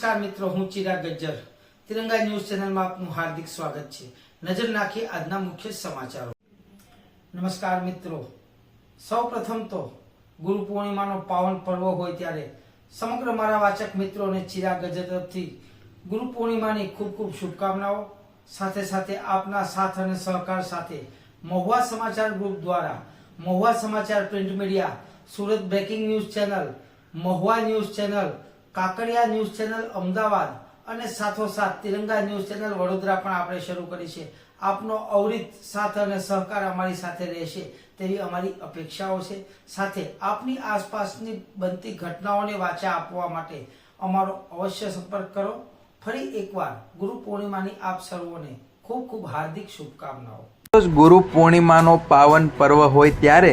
નમસ્કાર મિત્રો, હું ચિરાગ ગજ્જર. તિરંગા ન્યૂઝ ચેનલમાં આપનું હાર્દિક સ્વાગત છે. નજર નાખી આજના મુખ્ય સમાચારો. નમસ્કાર મિત્રો. સૌ પ્રથમ તો ગુરુ પૂર્ણિમાનો પાવન પર્વ હોય ત્યારે સમગ્ર મારા વાચક મિત્રો અને ચિરાગ ગજ્જર તરફથી ગુરુ પૂર્ણિમાની ખૂબ ખૂબ શુભકામનાઓ. સાથે સાથે આપના સાથ અને સહકાર સાથે મહુવા સમાચાર ગ્રુપ દ્વારા મહુવા સમાચાર print media, Surat breaking news channel, Mahuva news channel Kakadiya news channel Ahmedabad અને સાથોસાથ તિરંગા ન્યૂઝ ચેનલ વડોદરા પણ આપણે શરૂ કરી છે. આપનો અવરિત સાથ અને સહકાર અમારી સાથે રહેશે તેવી અમારી અપેક્ષાઓ છે. સાથે આપની આસપાસની બનતી ઘટનાઓને વાચા આપવા માટે અમારો અવશ્ય સંપર્ક કરો. ફરી એકવાર ગુરુ પૂર્ણિમાની આપ સર્વોને ખૂબ ખૂબ હાર્દિક શુભકામનાઓ. ગુરુ પૂર્ણિમાનો પાવન પર્વ હોય ત્યારે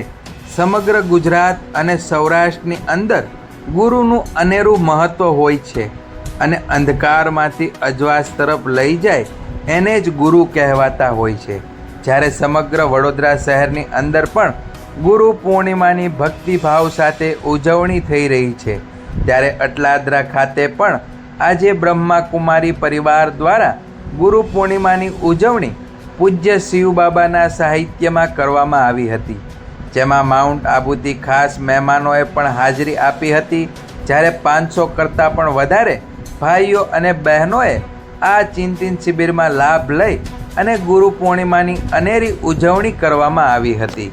સમગ્ર ગુજરાત અને સૌરાષ્ટ્રની અંદર ગુરુનું અનેરું મહત્વ હોય છે અને અંધકારમાંથી અજવાસ તરફ લઈ જાય, એને જ ગુરુ કહેવાતા હોય છે. જ્યારે સમગ્ર વડોદરા શહેરની અંદર પણ ગુરુ પૂર્ણિમાની ભક્તિભાવ સાથે ઉજવણી થઈ રહી છે, ત્યારે અટલાદરા ખાતે પણ આજે બ્રહ્માકુમારી પરિવાર દ્વારા ગુરુ પૂર્ણિમાની ઉજવણી પૂજ્ય શિવ બાબાના સાહિત્યમાં કરવામાં આવી હતી. જેમાં માઉન્ટ આબુથી ખાસ મહેમાનોએ પણ હાજરી આપી હતી. જ્યારે પાંચસો કરતાં પણ વધારે ભાઈઓ અને બહેનોએ આ ચિંતિન શિબિરમાં લાભ લઈ અને ગુરુ પૂર્ણિમાની અનેરી ઉજવણી કરવામાં આવી હતી.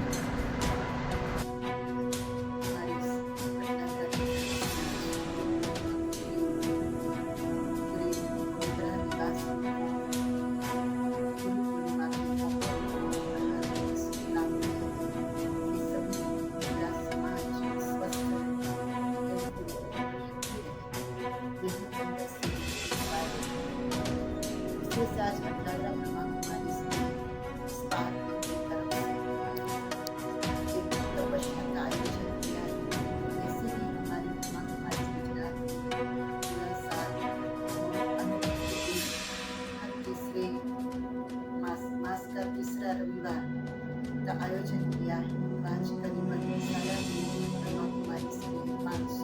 मास का तीसरा रविवार का आयोजन किया है आज करीबन सारा ब्रह्मा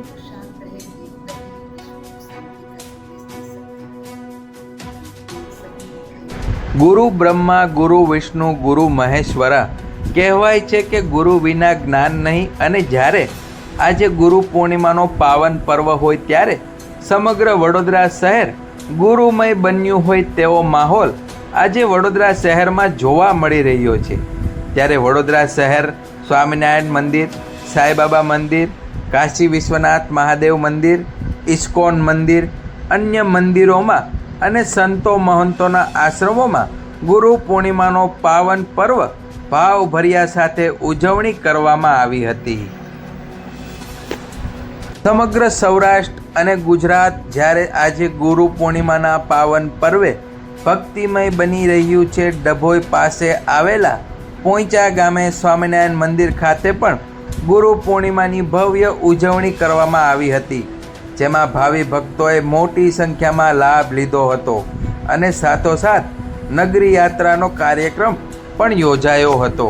शांत रहेंगे तभी विश्व को शांति का संदेश दे सकते हैं सभी भाई ગુરુ બ્રહ્મા ગુરુ વિષ્ણુ ગુરુ મહેશ્વરા કહેવાય છે કે ગુરુ વિના જ્ઞાન નહીં અને જ્યારે આજે ગુરુ પૂર્ણિમાનો પાવન પર્વ હોય ત્યારે સમગ્ર વડોદરા શહેર ગુરુમય બન્યું હોય તેવો માહોલ આજે વડોદરા શહેરમાં જોવા મળી રહ્યો છે ત્યારે વડોદરા શહેર સ્વામિનારાયણ મંદિર સાંઈબાબા મંદિર કાશી વિશ્વનાથ, મહાદેવ મંદિર, ઇસ્કોન મંદિર, અન્ય મંદિરોમાં અને સંતો મહંતોના આશ્રમોમાં ગુરુ પૂર્ણિમાનો પાવન પર્વ ભાવભર્યા સાથે ઉજવણી કરવામાં આવી હતી. સમગ્ર સૌરાષ્ટ્ર અને ગુજરાત જ્યારે આજે ગુરુ પૂર્ણિમાના પાવન પર્વે ભક્તિમય બની રહ્યું છે, ડભોઈ પાસે આવેલા પોઈચા ગામે સ્વામિનારાયણ મંદિર ખાતે પણ ગુરુ પૂર્ણિમાની ભવ્ય ઉજવણી કરવામાં આવી હતી, જેમાં ભાવિ ભક્તોએ મોટી સંખ્યામાં લાભ લીધો હતો અને સાથોસાથ નગરી યાત્રાનો કાર્યક્રમ પણ યોજાયો હતો.